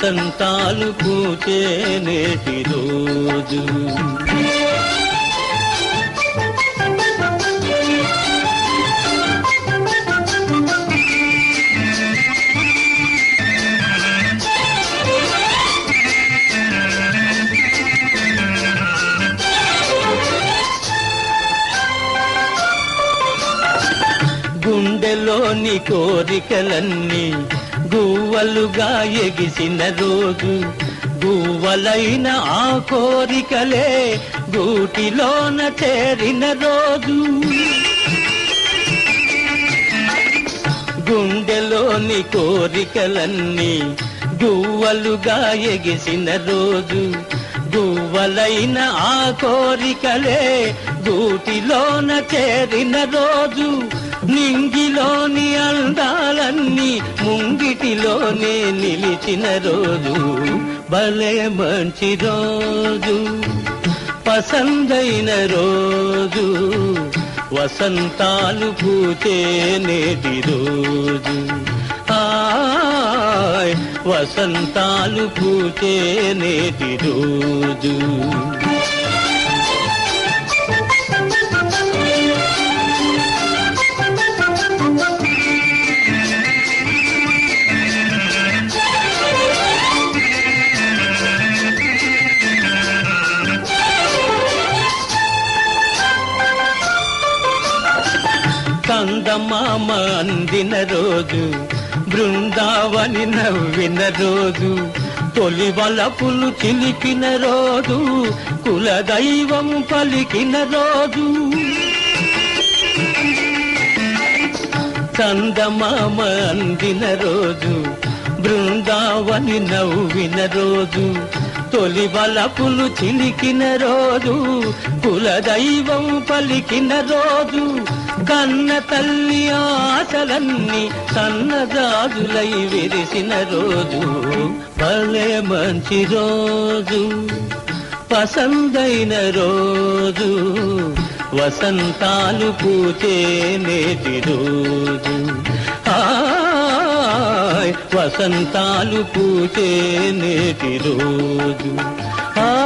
వసంతాలు పూచే నేటి రోజు. గుండెలోని కోరికలన్నీ గువ్వలుగా ఎగిసిన రోజు గువ్వలైన ఆ కోరికలే గూటిలోన చేరిన రోజు. గుండెలోని కోరికలన్నీ గువ్వలుగా ఎగిసిన రోజు గువ్వలైన ఆ కోరికలే గూటిలోన చేరిన రోజు. నింగిలోని అందాలన్నీ ముంగిటిలోనే నిలిచిన రోజు భలే మంచి రోజు. పసందైన రోజు వసంతాలు పూచే నేటి రోజు. వసంతాలు పూచే నేటి రోజు. చందమామ అందిన రోజు బృందావని నవ్విన రోజు తొలి వలపులు చిలికిన రోజు కులదైవం పలికిన రోజు. చందమామ అందిన రోజు బృందావని నవ్విన రోజు తొలి వలపులు చిలికిన రోజు కులదైవం పలికిన రోజు. కన్న తల్లి ఆశలన్నీ సన్నజాజులై విరిసిన రోజు. భలే మంచి రోజు పసందైన రోజు. వసంతాలు పూచే నేటి రోజు. హాయ్ వసంతాలు పూచే నేటి రోజు. ఆ